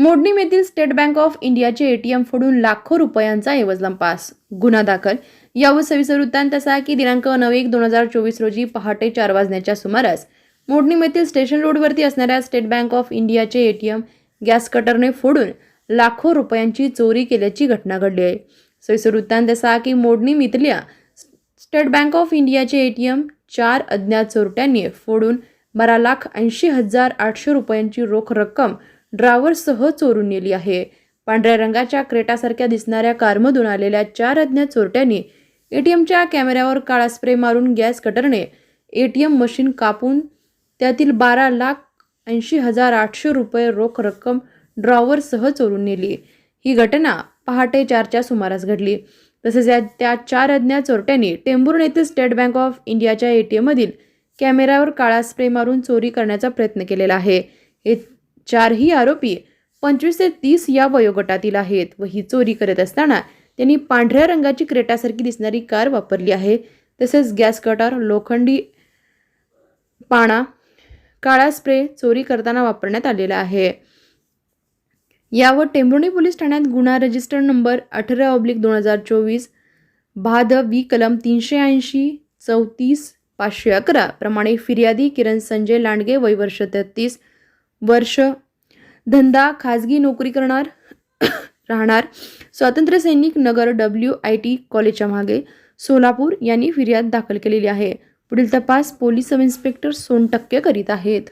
मोडणीम येथील state bank of इंडियाचे ATM फोडून लाखो रुपयांचा एवज लंपास गुन्हा दाखल. यावर सविस्तर वृत्तांत असा की दिनांक नऊ एक दोन हजार चोवीस रोजी पहाटे चार वाजण्याच्या सुमारास मोडणीम येथील स्टेशन रोडवरती असणाऱ्या स्टेट बँक ऑफ इंडियाचे एटीएम गॅस कटरने फोडून लाखो रुपयांची चोरी केल्याची घटना घडली आहे. सविस्तर वृत्तांत असा की मोडणीम इथल्या स्टेट बँक ऑफ इंडियाचे एटीएम चार अज्ञात चोरट्यांनी फोडून बारा लाख ऐंशी हजार आठशे रुपयांची रोख रक्कम ड्रावरसह चोरून नेली आहे. पांढऱ्या रंगाच्या क्रेटासारख्या दिसणाऱ्या कारमधून आलेल्या चार अज्ञात चोरट्यांनी एटीएमच्या कॅमेऱ्यावर काळा स्प्रे मारून गॅस कटरने एटीएम मशीन कापून त्यातील बारा लाख ऐंशी हजार आठशे रुपये रोख रक्कम ड्रॉवरसह चोरून नेली. ही घटना पहाटे चारच्या सुमारास घडली. तसेच या त्या चार अज्ञात चोरट्यांनी टेंभुर्ण येथील स्टेट बँक ऑफ इंडियाच्या ए टी एममधील कॅमेऱ्यावर काळा स्प्रे मारून चोरी करण्याचा प्रयत्न केलेला आहे. हे चारही आरोपी पंचवीस ते तीस या वयोगटातील आहेत व ही चोरी करत असताना त्यांनी पांढऱ्या रंगाची क्रेटासारखी दिसणारी कार वापरली आहे. तसेच गॅस कटर लोखंडी पाणा काळा स्प्रे चोरी करताना वापरण्यात आलेला आहे. यावर टेंभुर्णी पोलीस ठाण्यात गुन्हा रजिस्टर नंबर अठरा ऑब्लिक दोन हजार चोवीस भाद वी कलम तीनशे ऐंशी चौतीस पाचशे अकरा प्रमाणे फिर्यादी किरण संजय लांडगे वय वर्ष तेहतीस वर्ष. धंदा खाजगी नोकरी करणार राहणार. स्वातंत्र्य सैनिक नगर डब्ल्यू आय टी कॉलेजच्या मागे सोलापूर यांनी फिर्याद दाखल केलेली आहे. पुढील तपास पोलीस सब इन्स्पेक्टर सोनटक्के करीत आहेत.